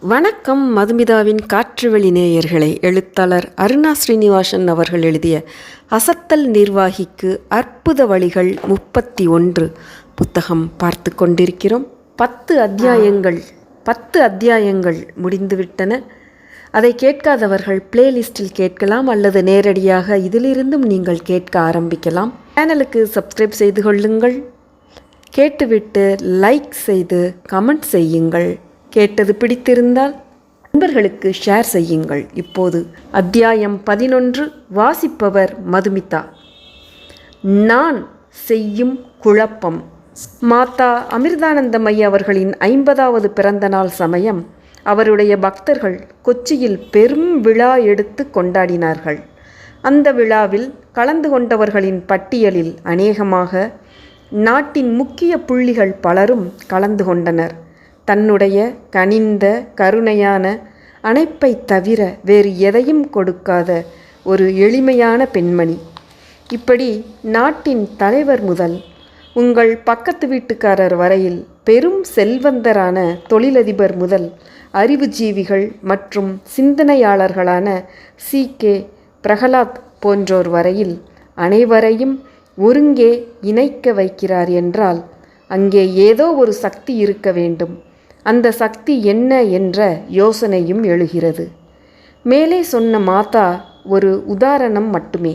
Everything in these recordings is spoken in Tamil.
வணக்கம் மதுமிதாவின் காற்றுவெளி நேயர்களை. எழுத்தாளர் அருணா ஸ்ரீனிவாசன் அவர்கள் எழுதிய அசத்தல் நிர்வாகிக்கு அற்புத வழிகள் முப்பத்தி ஒன்று. புத்தகம் பார்த்து கொண்டிருக்கிறோம். பத்து அத்தியாயங்கள் பத்து அத்தியாயங்கள் முடிந்துவிட்டன. அதை கேட்காதவர்கள் பிளேலிஸ்டில் கேட்கலாம் அல்லது நேரடியாக இதிலிருந்தும் நீங்கள் கேட்க ஆரம்பிக்கலாம். சேனலுக்கு சப்ஸ்கிரைப் செய்து கொள்ளுங்கள். கேட்டுவிட்டு லைக் செய்து கமெண்ட் செய்யுங்கள். கேட்டது பிடித்திருந்தால் நண்பர்களுக்கு ஷேர் செய்யுங்கள். இப்போது அத்தியாயம் பதினொன்று வாசிப்பவர் மதுமிதா. நான் செய்யும் குழப்பம். மாதா அமிர்தானந்தமய் அவர்களின் ஐம்பதாவது பிறந்த நாள் சமயம். அவருடைய பக்தர்கள் கொச்சியில் பெரும் விழா எடுத்து கொண்டாடினார்கள். அந்த விழாவில் கலந்து கொண்டவர்களின் பட்டியலில் அநேகமாக நாட்டின் முக்கிய புள்ளிகள் பலரும் கலந்து கொண்டனர். தன்னுடைய கனிந்த கருணையான அணைப்பை தவிர வேறு எதையும் கொடுக்காத ஒரு எளிமையான பெண்மணி. இப்படி நாட்டின் தலைவர் முதல் உங்கள் பக்கத்து வீட்டுக்காரர் வரையில் பெரும் செல்வந்தரான தொழிலதிபர் முதல் அறிவுஜீவிகள் மற்றும் சிந்தனையாளர்களான சி. கே. பிரகலாத் போன்றோர் வரையில் அனைவரையும் ஒருங்கே இணைக்க வைக்கிறார் என்றால் அங்கே ஏதோ ஒரு சக்தி இருக்க வேண்டும். அந்த சக்தி என்ன என்ற யோசனையும் எழுகிறது. மேலே சொன்ன மாதா ஒரு உதாரணம் மட்டுமே.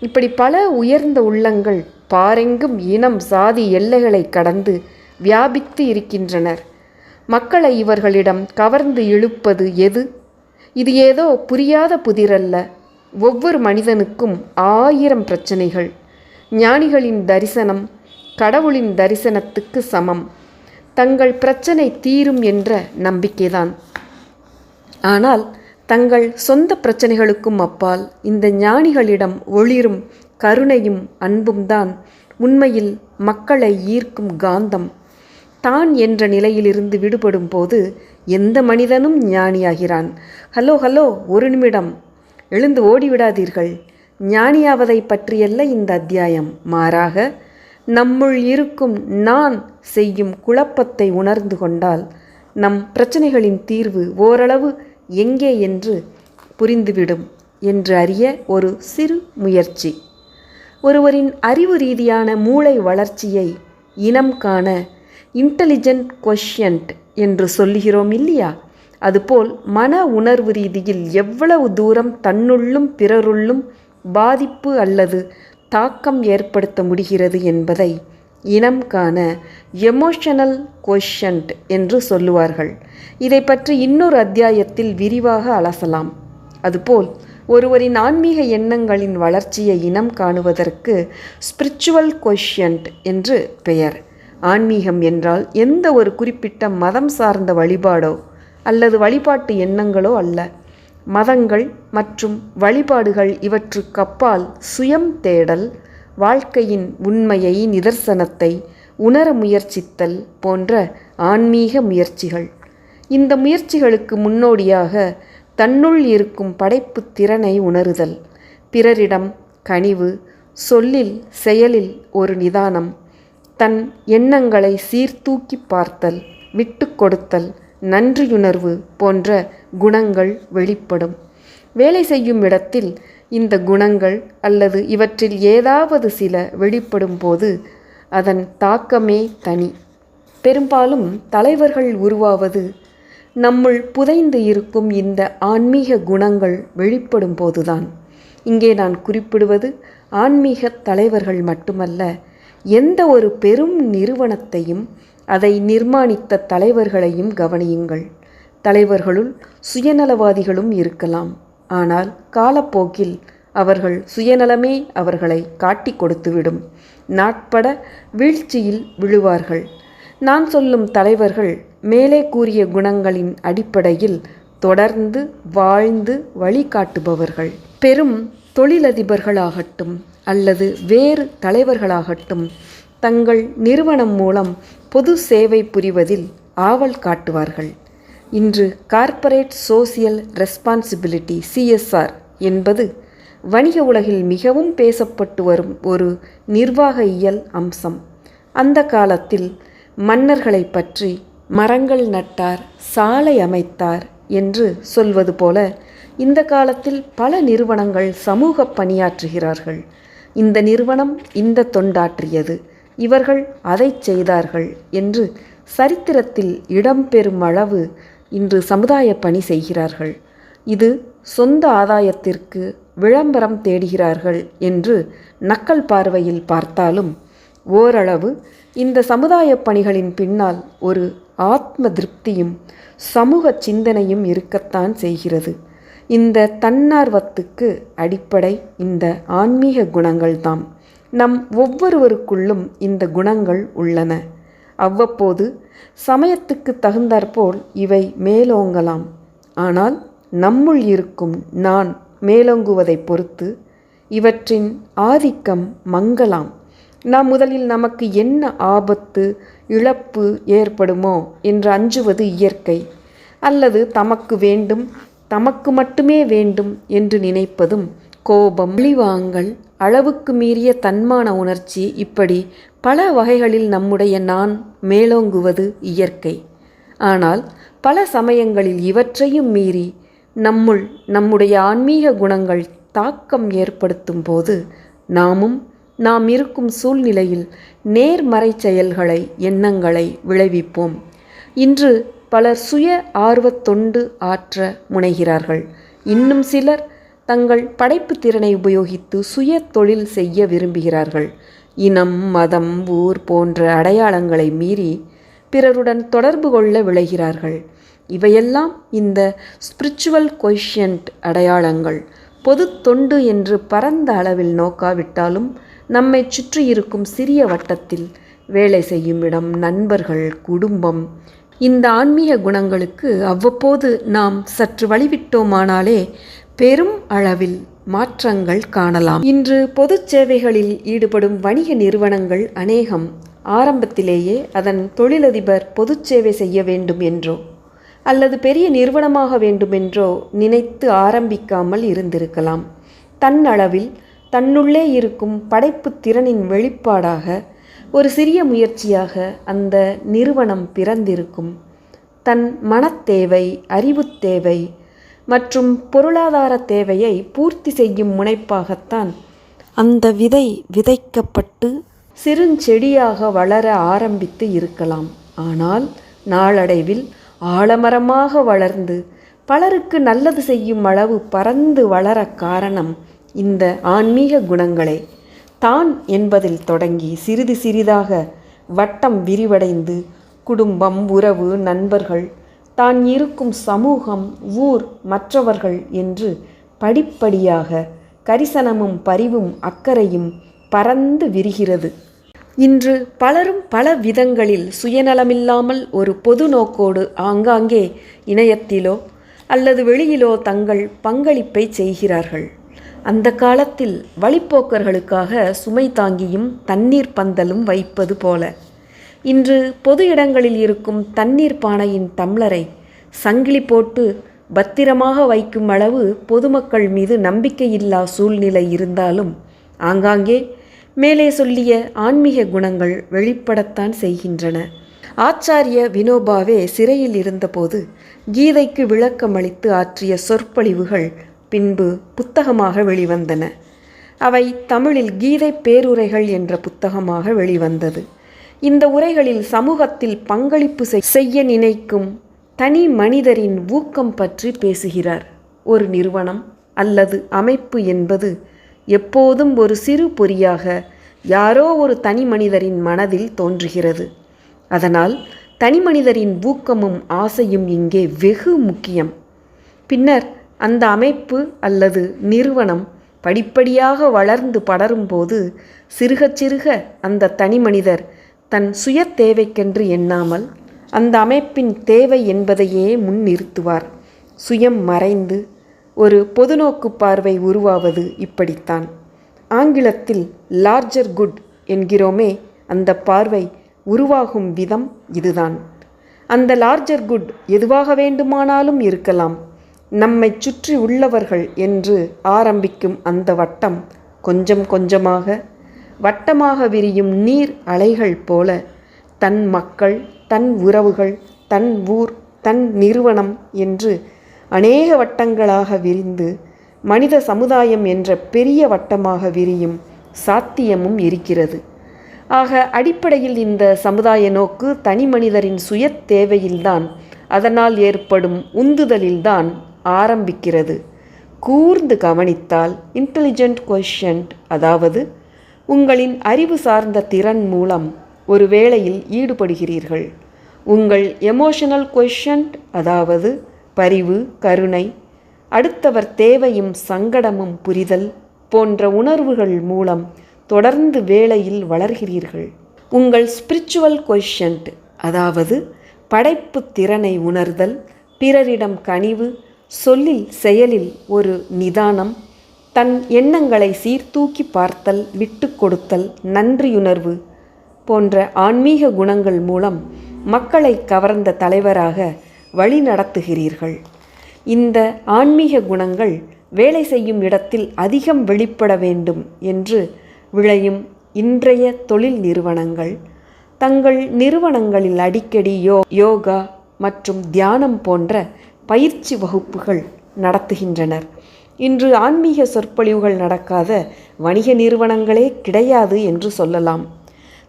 இப்படி பல உயர்ந்த உள்ளங்கள் பாரெங்கும் இனம் சாதி எல்லைகளை கடந்து வியாபித்து இருக்கின்றனர். மக்களை இவர்களிடம் கவர்ந்து இழுப்பது எது? இது ஏதோ புரியாத புதிரல்ல. ஒவ்வொரு மனிதனுக்கும் ஆயிரம் பிரச்சனைகள். ஞானிகளின் தரிசனம் கடவுளின் தரிசனத்துக்கு சமம். தங்கள் பிரச்சனை தீரும் என்ற நம்பிக்கைதான். ஆனால் தங்கள் சொந்த பிரச்சனைகளுக்கும் அப்பால் இந்த ஞானிகளிடம் ஒளிரும் கருணையும் அன்பும் தான் உண்மையில் மக்களை ஈர்க்கும் காந்தம். தான் என்ற நிலையிலிருந்து விடுபடும் போது எந்த மனிதனும் ஞானியாகிறான். ஹலோ ஹலோ ஒரு நிமிடம். எழுந்து ஓடிவிடாதீர்கள். ஞானியாவதை பற்றியல்ல இந்த அத்தியாயம். மாறாக நம்முள் இருக்கும் நான் செய்யும் குழப்பத்தை உணர்ந்து கொண்டால் நம் பிரச்சனைகளின் தீர்வு ஓரளவு எங்கே என்று புரிந்துவிடும் என்று அறிய ஒரு சிறு முயற்சி. ஒருவரின் அறிவு ரீதியான மூளை வளர்ச்சியை இனம் காண இன்டெலிஜென்ட் கொஷியன்ட் என்று சொல்லுகிறோம் இல்லையா? அதுபோல் மன உணர்வு ரீதியில் எவ்வளவு தூரம் தன்னுள்ளும் பிறருள்ளும் பாதிப்பு அல்லது தாக்கம் ஏற்படுத்த முடிகிறது என்பதை இனம் காண எமோஷனல் கொஷன்ட் என்று சொல்லுவார்கள். இதை பற்றி இன்னொரு அத்தியாயத்தில் விரிவாக அலசலாம். அதுபோல் ஒருவரின் ஆன்மீக எண்ணங்களின் வளர்ச்சியை இனம் காணுவதற்கு ஸ்பிரிச்சுவல் கொஷியன்ட் என்று பெயர். ஆன்மீகம் என்றால் எந்த ஒரு குறிப்பிட்ட மதம் சார்ந்த வழிபாடோ அல்லது வழிபாட்டு எண்ணங்களோ அல்ல. மதங்கள் மற்றும் வழிபாடுகள் இவற்றுக்கப்பால் சுயம் தேடல் வாழ்க்கையின் உண்மையை நிதர்சனத்தை உணர முயற்சித்தல் போன்ற ஆன்மீக முயற்சிகள். இந்த முயற்சிகளுக்கு முன்னோடியாக தன்னுள் இருக்கும் படைப்பு திறனை உணருதல். பிறரிடம் கனிவு சொல்லில் செயலில் ஒரு நிதானம் தன் எண்ணங்களை சீர்தூக்கி பார்த்தல் விட்டு கொடுத்தல் நன்றியுணர்வு போன்ற குணங்கள் வெளிப்படும். வேலை செய்யும் இடத்தில் இந்த குணங்கள் அல்லது இவற்றில் ஏதாவது சில வெளிப்படும் போது அதன் தாக்கமே தனி. பெரும்பாலும் தலைவர்கள் உருவாவது நம்முள் புதைந்து இருக்கும் இந்த ஆன்மீக குணங்கள் வெளிப்படும் போதுதான். இங்கே நான் குறிப்பிடுவது ஆன்மீக தலைவர்கள் மட்டுமல்ல எந்த ஒரு பெரும் நிறுவனத்தையும் அதை நிர்மாணித்த தலைவர்களையும் கவனியுங்கள். தலைவர்களுள் சுயநலவாதிகளும் இருக்கலாம். ஆனால் காலப்போக்கில் அவர்கள் சுயநலமே அவர்களை காட்டி கொடுத்துவிடும். நாட்பட வீழ்ச்சியில் விழுவார்கள். நான் சொல்லும் தலைவர்கள் மேலே கூறிய குணங்களின் அடிப்படையில் தொடர்ந்து வாழ்ந்து வழிகாட்டுபவர்கள். பெரும் தொழிலதிபர்களாகட்டும் அல்லது வேறு தலைவர்களாகட்டும் தங்கள் நிறுவனம் மூலம் பொது சேவை புரிவதில் ஆவல் காட்டுவார்கள். இன்று கார்ப்பரேட் சோசியல் ரெஸ்பான்சிபிலிட்டி சிஎஸ்ஆர் என்பது வணிக உலகில் மிகவும் பேசப்பட்டு வரும் ஒரு நிர்வாக இயல் அம்சம். அந்த காலத்தில் மன்னர்களை பற்றி மரங்கள் நட்டார் சாலை அமைத்தார் என்று சொல்வது போல இந்த காலத்தில் பல நிறுவனங்கள் சமூக பணியாற்றுகிறார்கள். இந்த நிறுவனம் இந்த தொண்டாற்றியது. இவர்கள் அதை செய்தார்கள் என்று சரித்திரத்தில் இடம்பெறும் அளவு இன்று சமுதாய பணி செய்கிறார்கள். இது சொந்த ஆதாயத்திற்கு விளம்பரம் தேடுகிறார்கள் என்று நக்கல் பார்வையில் பார்த்தாலும் ஓரளவு இந்த சமுதாய பணிகளின் பின்னால் ஒரு ஆத்ம திருப்தியும் சமூக சிந்தனையும் இருக்கத்தான் செய்கிறது. இந்த தன்னார்வத்துக்கு அடிப்படை இந்த ஆன்மீக குணங்கள்தாம். நம் ஒவ்வொருவருக்குள்ளும் இந்த குணங்கள் உள்ளன. அவ்வப்போது சமயத்துக்கு தகுந்தாற்போல் இவை மேலோங்கலாம். ஆனால் நம்முள் இருக்கும் நான் மேலோங்குவதைப் பொறுத்து இவற்றின் ஆதிக்கம் மங்கலாம். நாம் முதலில் நமக்கு என்ன ஆபத்து இழப்பு ஏற்படுமோ என்று அஞ்சுவது இயற்கை. அல்லது தமக்கு வேண்டும் தமக்கு மட்டுமே வேண்டும் என்று நினைப்பதும் கோபம் பழிவாங்கல் அளவுக்கு மீறிய தன்மான உணர்ச்சி இப்படி பல வகைகளில் நம்முடைய நான் மேலோங்குவது இயற்கை. ஆனால் பல சமயங்களில் இவற்றையும் மீறி நம்முள் நம்முடைய ஆன்மீக குணங்கள் தாக்கம் ஏற்படுத்தும் போது நாமும் நாம் இருக்கும் சூழ்நிலையில் நேர்மறை செயல்களை எண்ணங்களை விளைவிப்போம். இன்று பலர் சுய ஆர்வத்தொண்டு ஆற்ற முனைகிறார்கள். இன்னும் சிலர் தங்கள் படைப்பு திறனை உபயோகித்து சுய தொழில் செய்ய விரும்புகிறார்கள். இனம் மதம் ஊர் போன்ற அடையாளங்களை மீறி பிறருடன் தொடர்பு கொள்ள விளைகிறார்கள். இவையெல்லாம் இந்த ஸ்பிரிச்சுவல் கொஷியன்ட் அடையாளங்கள். பொது தொண்டு என்று பரந்த அளவில் நோக்காவிட்டாலும் நம்மை சுற்றி இருக்கும் சிறிய வட்டத்தில் வேலை செய்யும் இடம் நண்பர்கள் குடும்பம். இந்த ஆன்மீக குணங்களுக்கு அவ்வப்போது நாம் சற்று வழிவிட்டோமானாலே பெரும் அளவில் மாற்றங்கள் காணலாம். இன்று பொது சேவைகளில் ஈடுபடும் வணிக நிறுவனங்கள் அநேகம் ஆரம்பத்திலேயே அதன் தொழிலதிபர் பொது சேவை செய்ய வேண்டும் என்றோ அல்லது பெரிய நிறுவனமாக வேண்டுமென்றோ நினைத்து ஆரம்பிக்காமல் இருந்திருக்கலாம். தன்னளவில் தன்னுள்ளே இருக்கும் படைப்பு திறனின் வெளிப்பாடாக ஒரு சிறிய முயற்சியாக அந்த நிறுவனம் பிறந்திருக்கும். தன் மனத்தேவை அறிவுத் தேவை மற்றும் பொருளாதார தேவையை பூர்த்தி செய்யும் முனைப்பாகத்தான் அந்த விதை விதைக்கப்பட்டு சிறுஞ்செடியாக வளர ஆரம்பித்து இருக்கலாம். ஆனால் நாளடைவில் ஆலமரமாக வளர்ந்து பலருக்கு நல்லது செய்யும் அளவு பறந்து வளர காரணம் இந்த ஆன்மீக குணங்களே. தான் என்பதில் தொடங்கி சிறிது சிறிதாக வட்டம் விரிவடைந்து குடும்பம் உறவு நண்பர்கள் தான் இருக்கும் சமூகம் ஊர் மற்றவர்கள் என்று படிப்படியாக கரிசனமும் பரிவும் அக்கறையும் பறந்து விரிகிறது. இன்று பலரும் பல விதங்களில் சுயநலமில்லாமல் ஒரு பொது நோக்கோடு ஆங்காங்கே இணையத்திலோ அல்லது வெளியிலோ தங்கள் பங்களிப்பை செய்கிறார்கள். அந்த காலத்தில் வழிப்போக்கர்களுக்காக சுமை தாங்கியும் தண்ணீர் பந்தலும் வைப்பது போல. இன்று பொது இடங்களில் இருக்கும் தண்ணீர் பானையின் தம்ளரை சங்கிலி போட்டு பத்திரமாக வைக்கும் அளவு பொதுமக்கள் மீது நம்பிக்கையில்லா சூழ்நிலை இருந்தாலும் ஆங்காங்கே மேலே சொல்லிய ஆன்மீக குணங்கள் வெளிப்படத்தான் செய்கின்றன. ஆச்சாரிய வினோபாவே சிறையில் இருந்தபோது கீதைக்கு விளக்கமளித்து ஆற்றிய சொற்பொழிவுகள் பின்பு புத்தகமாக வெளிவந்தன. அவை தமிழில் கீதை பேருரைகள் என்ற புத்தகமாக வெளிவந்தது. இந்த உரைகளில் சமூகத்தில் பங்களிப்பு செய்ய நினைக்கும் தனி மனிதரின் ஊக்கம் பற்றி பேசுகிறார். ஒரு நிறுவனம் அல்லது அமைப்பு என்பது எப்போதும் ஒரு சிறு பொறியாக யாரோ ஒரு தனி மனிதரின் மனதில் தோன்றுகிறது. அதனால் தனி மனிதரின் ஊக்கமும் ஆசையும் இங்கே வெகு முக்கியம். பின்னர் அந்த அமைப்பு அல்லது நிறுவனம் படிப்படியாக வளர்ந்து படரும்போது சிறுக சிறுக அந்த தனி மனிதர் தன் சுய தேவைக்கென்று எண்ணாமல் அந்த அமைப்பின் தேவை என்பதையே முன்னிறுத்துவார் சுயம் மறைந்து ஒரு பொதுநோக்கு பார்வை உருவாவது இப்படித்தான். ஆங்கிலத்தில் லார்ஜர் குட் என்கிறோமே அந்த பார்வை உருவாகும் விதம் இதுதான். அந்த லார்ஜர் குட் எதுவாக வேண்டுமானாலும் இருக்கலாம். நம்மை சுற்றி உள்ளவர்கள் என்று ஆரம்பிக்கும் அந்த வட்டம் கொஞ்சம் கொஞ்சமாக வட்டமாக விரியும் நீர் அலைகள் போல தன் மக்கள் தன் உறவுகள் தன் ஊர் தன் நிறுவனம் என்று அநேக வட்டங்களாக விரிந்து மனித சமுதாயம் என்ற பெரிய வட்டமாக விரியும் சாத்தியமும் இருக்கிறது. ஆக அடிப்படையில் இந்த சமுதாய நோக்கு தனி மனிதரின் சுய தேவையில்தான் அதனால் ஏற்படும் உந்துதலில்தான் ஆரம்பிக்கிறது. கூர்ந்து கவனித்தால் இன்டெலிஜென்ட் கொஷன்ட் அதாவது உங்களின் அறிவு சார்ந்த திறன் மூலம் ஒரு வேளையில் ஈடுபடுகிறீர்கள். உங்கள் எமோஷனல் கொஷன்ட் அதாவது பரிவு கருணை அடுத்தவர் தேவையும் சங்கடமும் புரிதல் போன்ற உணர்வுகள் மூலம் தொடர்ந்து வேளையில் வளர்கிறீர்கள். உங்கள் ஸ்பிரிச்சுவல் கொஷன்ட் அதாவது படைப்பு திறனை உணர்தல் பிறரிடம் கனிவு சொல்லில் செயலில் ஒரு நிதானம் தன் எண்ணங்களை சீர்தூக்கி பார்த்தல் விட்டு கொடுத்தல் நன்றியுணர்வு போன்ற ஆன்மீக குணங்கள் மூலம் மக்களை கவர்ந்த தலைவராக வழிநடத்துகிறீர்கள் இந்த ஆன்மீக குணங்கள் வேலை செய்யும் இடத்தில் அதிகம் வெளிப்பட வேண்டும் என்று விளையும் இன்றைய தொழில் நிறுவனங்கள். தங்கள் நிறுவனங்களில் அடிக்கடி யோ யோகா மற்றும் தியானம் போன்ற பயிற்சி வகுப்புகள் நடத்துகின்றனர். இன்று ஆன்மீக சொற்பொழிவுகள் நடக்காத வணிக நிறுவனங்களே கிடையாது என்று சொல்லலாம்.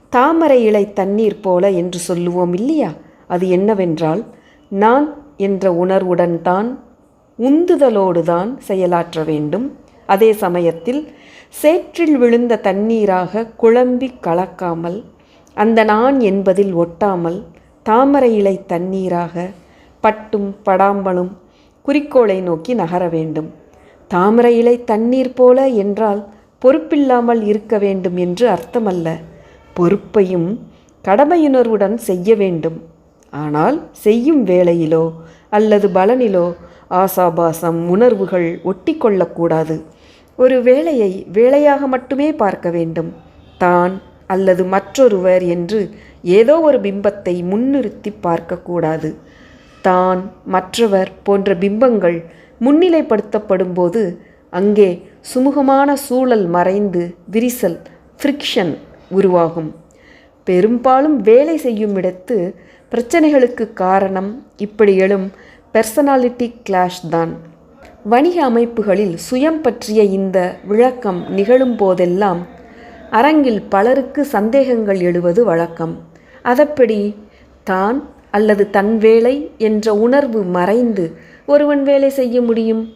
தாமரை இலை தண்ணீர் போல என்று சொல்லுவோம் இல்லையா? அது என்னவென்றால் நான் என்ற உணர்வுடன் தான் உந்துதலோடு தான் செயலாற்ற வேண்டும். அதே சமயத்தில் சேற்றில் விழுந்த தண்ணீராக குழம்பி கலக்காமல் அந்த நான் என்பதில் ஒட்டாமல் தாமரை இலை தண்ணீராக பட்டும் படாம்பலும் குறிக்கோளை நோக்கி நகர வேண்டும். தாமரை இலை தண்ணீர் போல என்றால் பொறுப்பில்லாமல் இருக்க வேண்டும் என்று அர்த்தமல்ல. பொறுப்பையும் கடமையுணர்வுடன் செய்ய வேண்டும். ஆனால் செய்யும் வேளையிலோ அல்லது பலனிலோ ஆசாபாசம் உணர்வுகள் ஒட்டி கொள்ளக்கூடாது. ஒரு வேலையை வேலையாக மட்டுமே பார்க்க வேண்டும். தான் அல்லது மற்றொருவர் என்று ஏதோ ஒரு பிம்பத்தை முன்னிறுத்தி பார்க்கக்கூடாது. தான் மற்றவர் போன்ற பிம்பங்கள் முன்னிலைப்படுத்தப்படும் போது அங்கே சுமூகமான சூழல் மறைந்து விரிசல் ஃப்ரிக்ஷன் உருவாகும். பெரும்பாலும் வேலை செய்யும் இடத்து பிரச்சனைகளுக்கு காரணம் இப்படி எழும் பெர்சனாலிட்டி கிளாஷ் தான். வணிக அமைப்புகளில் சுயம் பற்றிய இந்த விளக்கம் நிகழும் போதெல்லாம் அரங்கில் பலருக்கு சந்தேகங்கள் எழுவது வழக்கம். அதப்படி தான் அல்லது தன் வேலை என்ற உணர்வு மறைந்து ஒருவன் வேலை செய்ய முடியும்?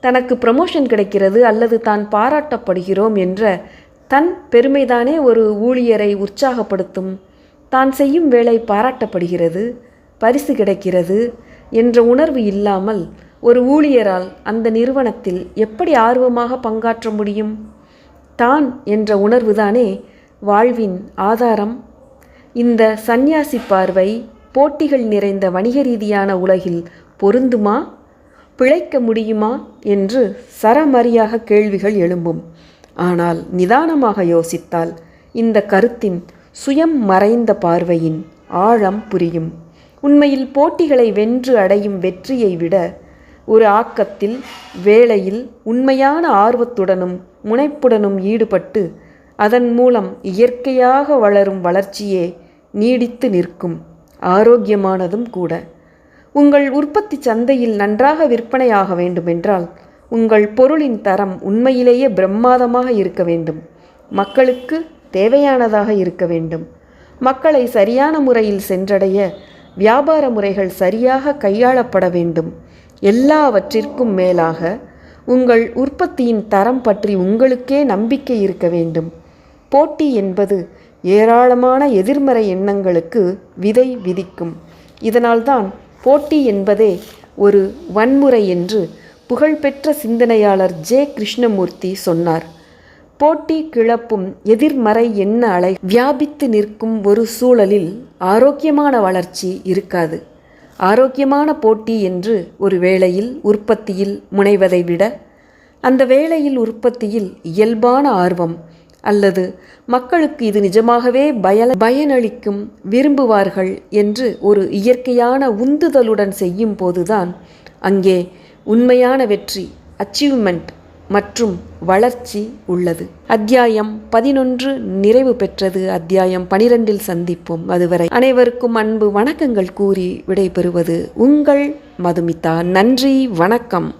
தனக்கு ப்ரமோஷன் கிடைக்கிறது அல்லது தான் பாராட்டப்படுகிறோம் என்ற தன் பெருமைதானே ஒரு ஊழியரை உற்சாகப்படுத்தும்? தான் செய்யும் வேலை பாராட்டப்படுகிறது பரிசு கிடைக்கிறது என்ற உணர்வு இல்லாமல் ஒரு ஊழியரால் அந்த நிறுவனத்தில் எப்படி ஆர்வமாக பங்காற்ற முடியும்? தான் என்ற உணர்வுதானே வாழ்வின் ஆதாரம். இந்த சந்நியாசி பார்வை போட்டிகள் நிறைந்த வணிக ரீதியான உலகில் பொருந்துமா? பிழைக்க முடியுமா? என்று சரமரியாக கேள்விகள் எழும்பும். ஆனால் நிதானமாக யோசித்தால் இந்த கருத்தின் சுயம் மறைந்த பார்வையின் ஆழம் புரியும். உண்மையில் போட்டிகளை வென்று அடையும் வெற்றியை விட ஒரு ஆக்கத்தில் வேளையில் உண்மையான ஆர்வத்துடனும் முனைப்புடனும் ஈடுபட்டு அதன் மூலம் இயற்கையாக வளரும் வளர்ச்சியே நீடித்து நிற்கும். ஆரோக்கியமானதும் கூட. உங்கள் உற்பத்தி சந்தையில் நன்றாக விற்பனையாக வேண்டுமென்றால் உங்கள் பொருளின் தரம் உண்மையிலேயே பிரம்மாதமாக இருக்க வேண்டும். மக்களுக்கு தேவையானதாக இருக்க வேண்டும். மக்களை சரியான முறையில் சென்றடைய வியாபார முறைகள் சரியாக கையாளப்பட வேண்டும். எல்லாவற்றிற்கும் மேலாக உங்கள் உற்பத்தியின் தரம் பற்றி உங்களுக்கே நம்பிக்கை இருக்க வேண்டும். போட்டி என்பது ஏராளமான எதிர்மறை எண்ணங்களுக்கு விதை விதிக்கும். இதனால்தான் போட்டி என்பதே ஒரு வன்முறை என்று புகழ்பெற்ற சிந்தனையாளர் ஜே கிருஷ்ணமூர்த்தி சொன்னார். போட்டி கிளப்பும் எதிர்மறை எண்ண அலை வியாபித்து நிற்கும் ஒரு சூழலில் ஆரோக்கியமான வளர்ச்சி இருக்காது. ஆரோக்கியமான போட்டி என்று ஒரு வேளையில் உற்பத்தியில் முனைவதை விட அந்த வேளையில் உற்பத்தியில் இயல்பான ஆர்வம் அல்லது மக்களுக்கு இது நிஜமாகவே பய பயனளிக்கும் விரும்புவார்கள் என்று ஒரு இயற்கையான உந்துதலுடன் செய்யும் போதுதான் அங்கே உண்மையான வெற்றி அச்சீவ்மெண்ட் மற்றும் வளர்ச்சி உள்ளது. அத்தியாயம் பதினொன்று நிறைவு பெற்றது. அத்தியாயம் பனிரெண்டில் சந்திப்போம். அதுவரை அனைவருக்கும் அன்பு வணக்கங்கள் கூறி விடைபெறுவது உங்கள் மதுமிதா. நன்றி வணக்கம்.